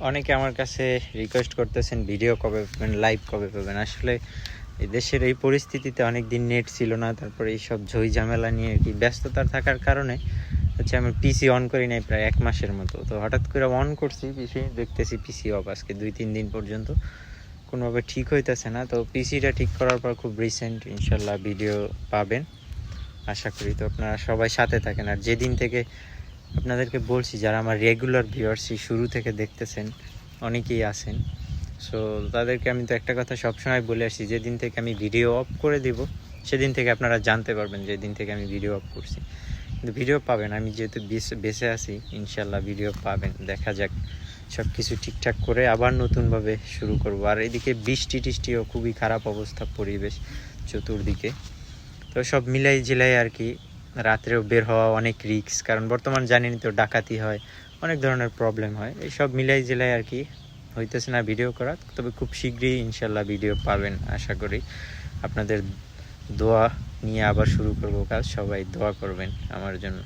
অনেকে আমার কাছে রিকোয়েস্ট করতেছেন ভিডিও কবে পাবেন লাইভ কবে পাবেন। আসলে এই দেশের এই পরিস্থিতিতে অনেক দিন নেট ছিল না, তারপরে এইসব ঝই ঝামেলা নিয়ে আর কি ব্যস্ততার থাকার কারণে হচ্ছে আমি পিসি অন করি নাই প্রায় এক মাসের মতো। তো হঠাৎ করে অন করছি পিসি দেখতেছি পিসি অফ আজকে দুই, তিন দিন পর্যন্ত। কোনোভাবে ঠিক হইতেছে না, তো পিসিটা ঠিক করার পর খুব রিসেন্ট ইনশাল্লাহ ভিডিও পাবেন। আশা করি তো আপনারা সবাই সাথে থাকেন। আর যেদিন থেকে আপনাদেরকে বলছি, যারা আমার রেগুলার ভিউয়ার্সি শুরু থেকে দেখতেছেন, অনেকেই আছেন। সো তাদেরকে আমি তো একটা কথা সবসময় বলে আসছি যেদিন থেকে আমি ভিডিও অফ করে দিব, সেদিন থেকে আপনারা জানতে পারবেন যেদিন থেকে আমি ভিডিও অফ করছি। কিন্তু ভিডিও পাবেন, আমি যেহেতু বেঁচে আছি ইনশাল্লাহ ভিডিও পাবেন। দেখা যাক সব কিছু ঠিকঠাক করে আবার নতুনভাবে শুরু করব। আর এদিকে বৃষ্টি টিষ্টিও খুবই খারাপ অবস্থা পরিবেশ চতুর্দিকে। তো সব মিলাই জিলাই আর কি রাত্রেও বের হওয়া অনেক রিক্স কারণ বর্তমান জানেনই তো ডাকাতি হয়, অনেক ধরনের প্রবলেম হয়। এইসব মিলাই জেলায় আর কি হইতেছে না ভিডিও করা তবে খুব শীঘ্রই ইনশাল্লাহ ভিডিও পাবেন, আশা করি। আপনাদের দোয়া নিয়ে আবার শুরু করব কাজ, সবাই দোয়া করবেন আমার জন্য।